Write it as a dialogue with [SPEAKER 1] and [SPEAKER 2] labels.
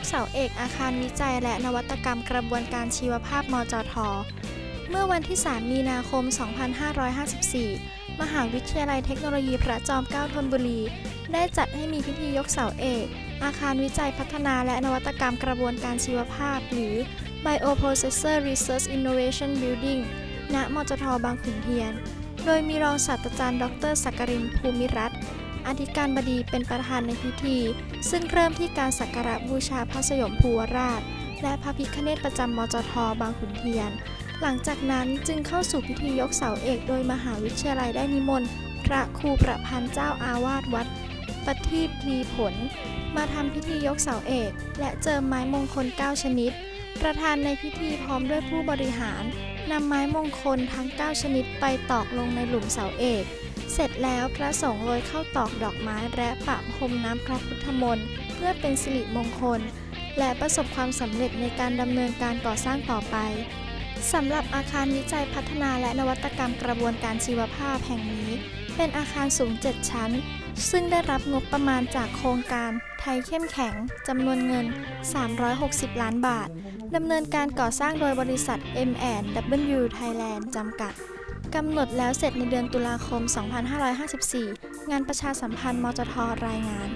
[SPEAKER 1] กเสาเอกอาคารวิจัยและนวัตกรรมกระบวนการชีวภาพมจท เมื่อวันที่ 3 มีนาคม 2554 มหาวิทยาลัยเทคโนโลยีพระจอมเกล้าธนบุรี ได้จัดให้มีพิธียกเสาเอก อาคารวิจัยพัฒนาและนวัตกรรมกระบวนการชีวภาพ หรือ Bioprocessor Research Innovation Building ณ มจท บางขุนเทียน โดยมีรองศาสตราจารย์ ดรสักกรินภูมิรัตน์ อธิการบดีเป็นประธานในพิธี ซึ่งเริ่มที่การสักการะบูชาพระสยมภูวราช และพระพิฆเนศประจำมจทบางขุนเทียน หลังจากนั้นจึงเข้าสู่พิธียกเสาเอกโดยมหาวิทยาลัยได้นิมนต์ พระครูประพันธ์เจ้าอาวาสวัดปฏิพีผล มาทำพิธียกเสาเอก และเจิมไม้มงคล 9 ชนิด ประธานในพิธีพร้อมด้วยผู้บริหารนำไม้มงคลทั้ง 9 ชนิดไปตอกลงในหลุมเสาเอก เสร็จแล้วพระสงฆ์โรยเข้าตอกดอกไม้และปะพรมน้ำพระพุทธมนต์เพื่อเป็นสิริมงคล และประสบความสำเร็จในการดำเนินการก่อสร้างต่อไปสำหรับอาคารวิจัยพัฒนาและนวัตกรรมกระบวนการชีวภาพแห่งนี้ เป็นอาคารสูง 7 ชั้น ซึ่งได้รับงบประมาณจากโครงการไทยเข้มแข็งจำนวนเงิน 360 ล้านบาทดำเนินการก่อสร้างโดยบริษัท M&W Thailand จำกัด กำหนดแล้วเสร็จในเดือนตุลาคม 2554 งานประชาสัมพันธ์มจทรายงาน